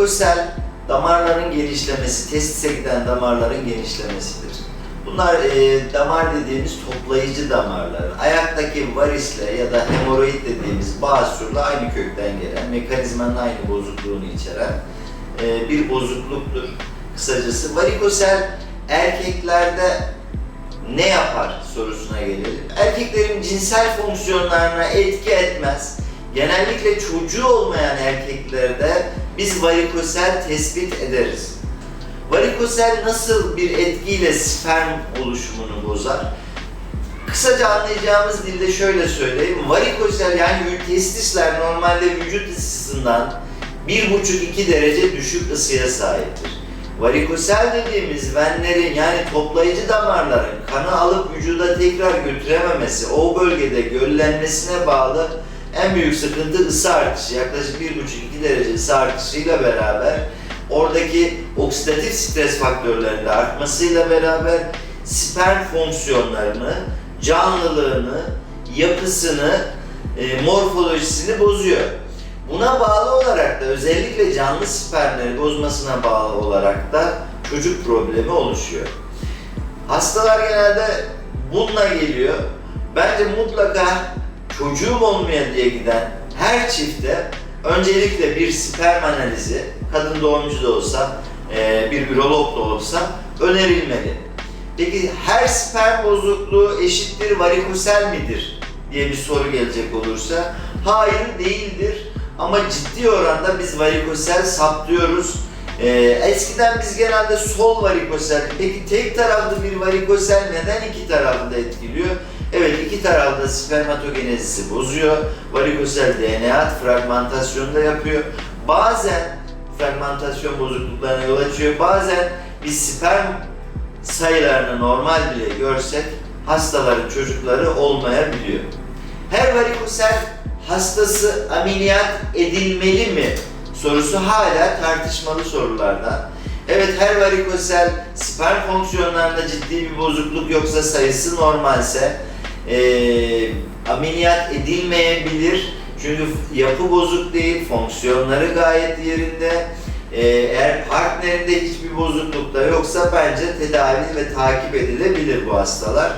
Varikosel damarların genişlemesi, testise giden damarların genişlemesidir. Bunlar e, damar dediğimiz toplayıcı damarlar. Ayaktaki varisle ya da hemoroid dediğimiz basurla aynı kökten gelen, mekanizmanın aynı bozukluğunu içeren e, bir bozukluktur. Kısacası varikosel erkeklerde ne yapar sorusuna gelelim. Erkeklerin cinsel fonksiyonlarına etki etmez. Genellikle çocuğu olmayan erkeklerde biz varikosel tespit ederiz. Varikosel nasıl bir etkiyle sperm oluşumunu bozar? Kısaca anlayacağımız dilde şöyle söyleyeyim. Varikosel yani testisler normalde vücut ısısından 1,5-2 derece düşük ısıya sahiptir. Varikosel dediğimiz venlerin yani toplayıcı damarların kanı alıp vücuda tekrar götürememesi, o bölgede göllenmesine bağlı en büyük sıkıntı ısı artışı. Yaklaşık 1,5-2 derece ısı artışıyla beraber oradaki oksidatif stres faktörlerinin artmasıyla beraber sperm fonksiyonlarını, canlılığını, yapısını, e, morfolojisini bozuyor. Buna bağlı olarak da özellikle canlı spermleri bozmasına bağlı olarak da çocuk problemi oluşuyor. Hastalar genelde bununla geliyor. Bence mutlaka çocuğum olmaya diye giden her çifte öncelikle bir sperm analizi, kadın doğumcu da olsa, e, bir ürolog da olsa önerilmeli. Peki her sperm bozukluğu eşittir varikosel midir diye bir soru gelecek olursa hayır değildir ama ciddi oranda biz varikosel saptıyoruz. Ee, eskiden biz genelde sol varikosel, peki tek taraflı bir varikosel neden iki taraflı etkiliyor? Evet iki taraflı da spermatogenezisi bozuyor. Varikosel DNA fragmentasyonu da yapıyor. Bazen fragmentasyon bozukluklarına yol açıyor. Bazen biz sperm sayılarını normal bile görsek hastaların çocukları olmayabiliyor. Her varikosel hastası ameliyat edilmeli mi sorusu hala tartışmalı sorulardan. Evet her varikosel sperm fonksiyonlarında ciddi bir bozukluk yoksa sayısı normalse eee, ameliyat edilmeyebilir. Çünkü yapı bozuk değil, fonksiyonları gayet yerinde. Eee, eğer partnerinde hiçbir bozukluk da yoksa bence tedavi ve takip edilebilir bu hastalar.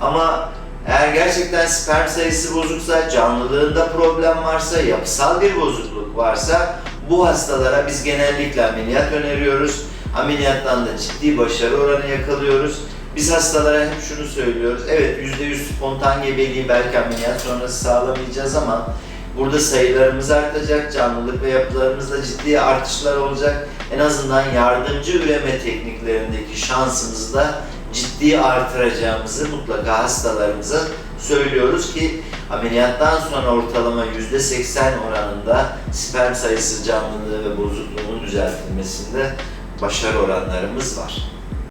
Ama eğer gerçekten sperm sayısı bozuksa, canlılığında problem varsa, yapısal bir bozukluk varsa bu hastalara biz genellikle ameliyat öneriyoruz. Ameliyattan da ciddi başarı oranı yakalıyoruz. Biz hastalara hep şunu söylüyoruz. Evet %100 spontan gebeliği belki ameliyat sonrası sağlamayacağız ama burada sayılarımız artacak, canlılık ve yapılarımızda ciddi artışlar olacak. En azından yardımcı üreme tekniklerindeki şansımızı da ciddi artıracağımızı mutlaka hastalarımıza söylüyoruz ki ameliyattan sonra ortalama %80 oranında sperm sayısı canlılığı ve bozukluğunun düzeltilmesinde başarı oranlarımız var.